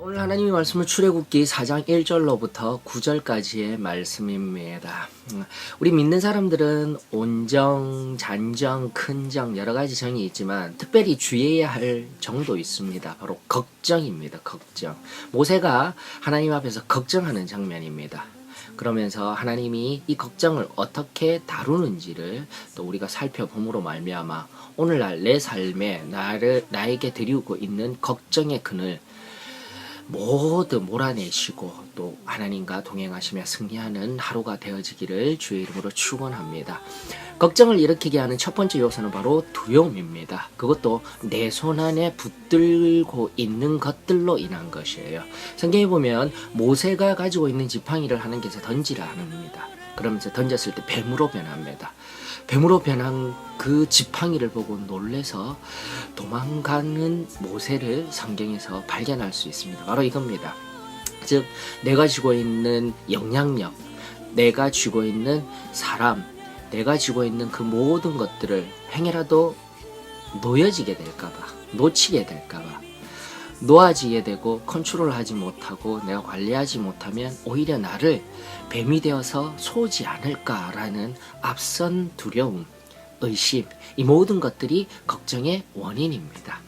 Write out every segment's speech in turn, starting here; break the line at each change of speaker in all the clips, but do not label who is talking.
오늘 하나님의 말씀은 출애굽기 4장 1절로부터 9절까지의 말씀입니다. 음, 우리 믿는 사람들은 온정, 잔정, 큰정 여러 가지 정이 있지만 특별히 주의해야 할 정도 있습니다. 바로 걱정입니다. 걱정. 모세가 하나님 앞에서 걱정하는 장면입니다. 그러면서 하나님이 이 걱정을 어떻게 다루는지를 또 우리가 살펴봄으로 말미암아 오늘날 내 삶에 나를 나에게 드리고 있는 걱정의 그늘 모두 몰아내시고 또 하나님과 동행하시며 승리하는 하루가 되어지기를 주의 이름으로 축원합니다. 걱정을 일으키게 하는 첫 번째 요소는 바로 두려움입니다. 그것도 내 손 안에 붙들고 있는 것들로 인한 것이에요. 성경에 보면 모세가 가지고 있는 지팡이를 하나님께서 던지라 합니다. 그러면서 던졌을 때 뱀으로 변합니다. 뱀으로 변한 그 지팡이를 보고 놀래서 도망가는 모세를 성경에서 발견할 수 있습니다. 바로 이겁니다. 즉, 내가 쥐고 있는 영향력, 내가 쥐고 있는 사람, 내가 쥐고 있는 그 모든 것들을 행여라도 놓여지게 될까봐, 놓치게 될까봐, 놓아지게 되고 컨트롤하지 못하고 내가 관리하지 못하면 오히려 나를 뱀이 되어서 쏘지 않을까라는 앞선 두려움, 의심, 이 모든 것들이 걱정의 원인입니다.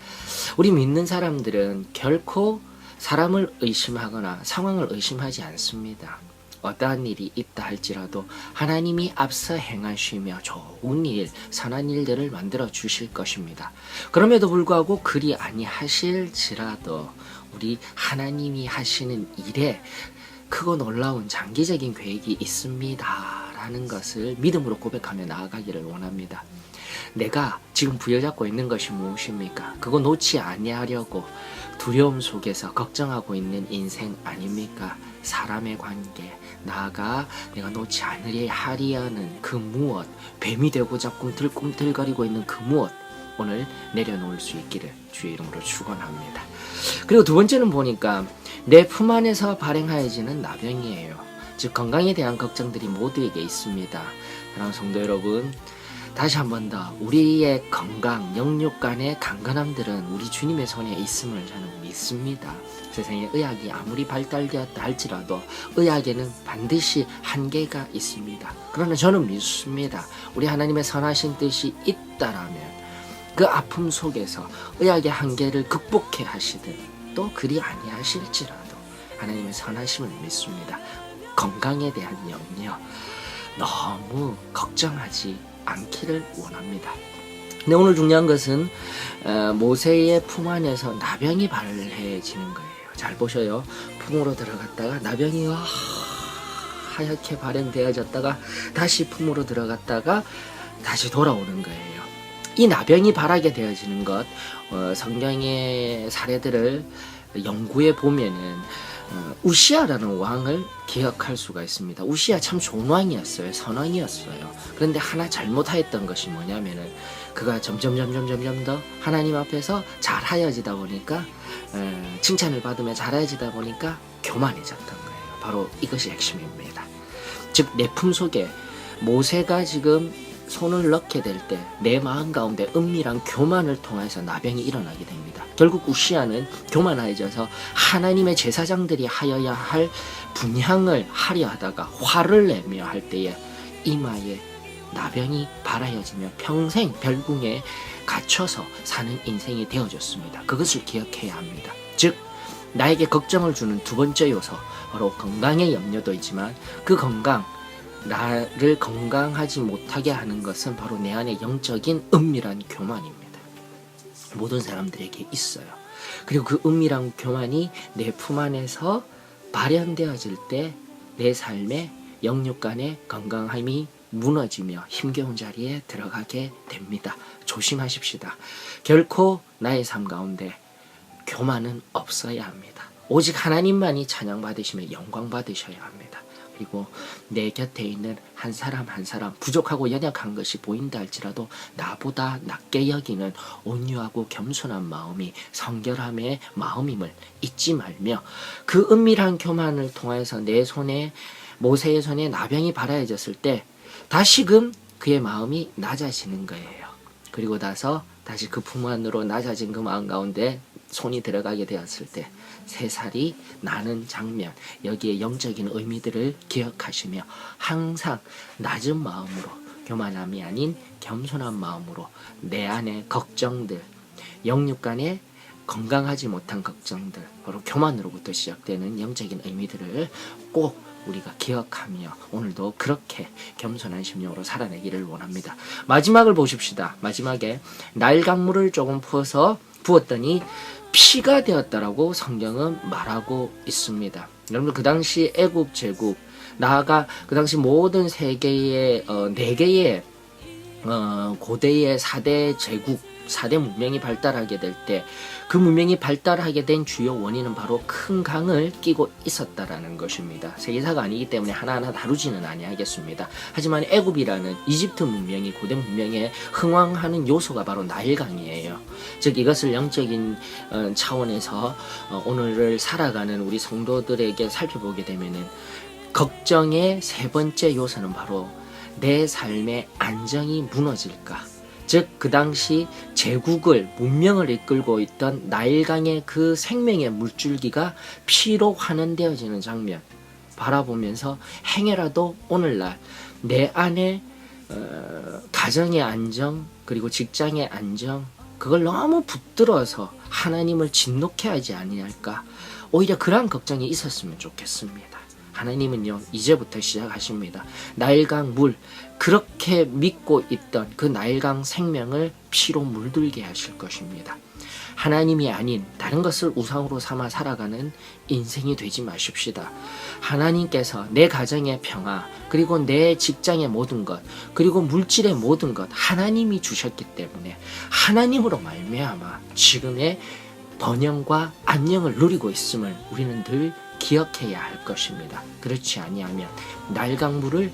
우리 믿는 사람들은 결코 사람을 의심하거나 상황을 의심하지 않습니다. 어떠한 일이 있다 할지라도 하나님이 앞서 행하시며 좋은 일, 선한 일들을 만들어 주실 것입니다. 그럼에도 불구하고 그리 아니하실지라도 우리 하나님이 하시는 일에 크고 놀라운 장기적인 계획이 있습니다. 라는 것을 믿음으로 고백하며 나아가기를 원합니다. 내가 지금 부여잡고 있는 것이 무엇입니까? 그거 놓지 아니하려고 두려움 속에서 걱정하고 있는 인생 아닙니까? 사람의 관계, 나아가 내가 놓지 않으려 하리하는 그 무엇, 뱀이 되고자 꿈틀꿈틀거리고 있는 그 무엇, 오늘 내려놓을 수 있기를 주의 이름으로 축원합니다. 그리고 두 번째는 보니까 내 품 안에서 발행하여지는 나병이에요. 즉 건강에 대한 걱정들이 모두에게 있습니다. 사랑하는 성도 여러분, 다시 한 번 더 우리의 건강, 영육 간의 강건함들은 우리 주님의 손에 있음을 저는 믿습니다. 세상에 의학이 아무리 발달되었다 할지라도 의학에는 반드시 한계가 있습니다. 그러나 저는 믿습니다. 우리 하나님의 선하신 뜻이 있다라면 그 아픔 속에서 의학의 한계를 극복해 하시든 또 그리 아니하실지라도 하나님의 선하심을 믿습니다. 건강에 대한 염려 너무 걱정하지 않기를 원합니다. 근데 오늘 중요한 것은 어, 모세의 품 안에서 나병이 발해지는 거예요. 잘 보셔요. 품으로 들어갔다가 나병이 와 하얗게 발현되어졌다가 다시 품으로 들어갔다가 다시 돌아오는 거예요. 이 나병이 발하게 되어지는 것 어, 성경의 사례들을 연구해 보면은 어, 우시아라는 왕을 기억할 수가 있습니다. 우시아 참 좋은 왕이었어요. 선왕이었어요. 그런데 하나 잘못하였던 것이 뭐냐면은 그가 점점 점점 점점 더 하나님 앞에서 잘하여지다 보니까 어, 칭찬을 받으며 잘하여지다 보니까 교만해졌던 거예요. 바로 이것이 핵심입니다. 즉 내품 속에 모세가 지금 손을 넣게 될 때 내 마음 가운데 은밀한 교만을 통해서 나병이 일어나게 됩니다. 결국 우시아는 교만해져서 하나님의 제사장들이 하여야 할 분향을 하려 하다가 화를 내며 할 때에 이마에 나병이 발하여지며 평생 별궁에 갇혀서 사는 인생이 되어졌습니다. 그것을 기억해야 합니다. 즉 나에게 걱정을 주는 두 번째 요소 바로 건강의 염려도 있지만 그 건강 나를 건강하지 못하게 하는 것은 바로 내 안에 영적인 은밀한 교만입니다. 모든 사람들에게 있어요. 그리고 그 은밀한 교만이 내 품 안에서 발현되어질 때 내 삶의 영육 간의 건강함이 무너지며 힘겨운 자리에 들어가게 됩니다. 조심하십시다. 결코 나의 삶 가운데 교만은 없어야 합니다. 오직 하나님만이 찬양 받으시며 영광 받으셔야 합니다. 그리고 내 곁에 있는 한 사람 한 사람 부족하고 연약한 것이 보인다 할지라도 나보다 낮게 여기는 온유하고 겸손한 마음이 성결함의 마음임을 잊지 말며 그 은밀한 교만을 통해서 내 손에 모세의 손에 나병이 발아해졌을 때 다시금 그의 마음이 낮아지는 거예요. 그리고 나서 다시 그 품 안으로 낮아진 그 마음 가운데 손이 들어가게 되었을 때 세 살이 나는 장면 여기에 영적인 의미들을 기억하시며 항상 낮은 마음으로 교만함이 아닌 겸손한 마음으로 내 안의 걱정들 영육 간의 건강하지 못한 걱정들 바로 교만으로부터 시작되는 영적인 의미들을 꼭 우리가 기억하며 오늘도 그렇게 겸손한 심령으로 살아내기를 원합니다. 마지막을 보십시다. 마지막에 날 강물을 조금 부어서 부었더니 피가 되었다라고 성경은 말하고 있습니다. 여러분 그 당시 애굽 제국 나아가 그 당시 모든 세계의 어, 네 개의 어, 고대의 4대 제국, 4대 문명이 발달하게 될 때 그 문명이 발달하게 된 주요 원인은 바로 큰 강을 끼고 있었다라는 것입니다. 세계사가 아니기 때문에 하나하나 다루지는 아니하겠습니다. 하지만 애굽이라는 이집트 문명이 고대 문명에 흥왕하는 요소가 바로 나일강이에요. 즉 이것을 영적인 어, 차원에서 어, 오늘을 살아가는 우리 성도들에게 살펴보게 되면은 걱정의 세 번째 요소는 바로 내 삶의 안정이 무너질까? 즉, 그 당시 제국을, 문명을 이끌고 있던 나일강의 그 생명의 물줄기가 피로 환원되어지는 장면 바라보면서 행여라도 오늘날 내 안에 어, 가정의 안정 그리고 직장의 안정 그걸 너무 붙들어서 하나님을 진노케 하지 아니할까 오히려 그러한 걱정이 있었으면 좋겠습니다. 하나님은요 이제부터 시작하십니다. 나일강 물 그렇게 믿고 있던 그 나일강 생명을 피로 물들게 하실 것입니다. 하나님이 아닌 다른 것을 우상으로 삼아 살아가는 인생이 되지 마십시다. 하나님께서 내 가정의 평화, 그리고 내 직장의 모든 것, 그리고 물질의 모든 것 하나님이 주셨기 때문에 하나님으로 말미암아 지금의 번영과 안녕을 누리고 있음을 우리는 늘 기억해야 할 것입니다. 그렇지 아니하면 날강물을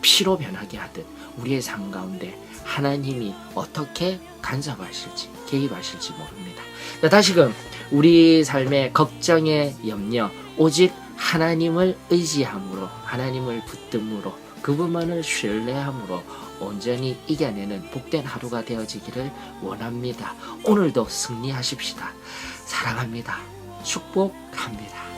피로 변하게 하듯 우리의 삶 가운데 하나님이 어떻게 간섭하실지 개입하실지 모릅니다. 자, 다시금 우리 삶의 걱정의 염려 오직 하나님을 의지함으로 하나님을 붙듦으로 그분만을 신뢰함으로 온전히 이겨내는 복된 하루가 되어지기를 원합니다. 오늘도 승리하십시다. 사랑합니다. 축복합니다.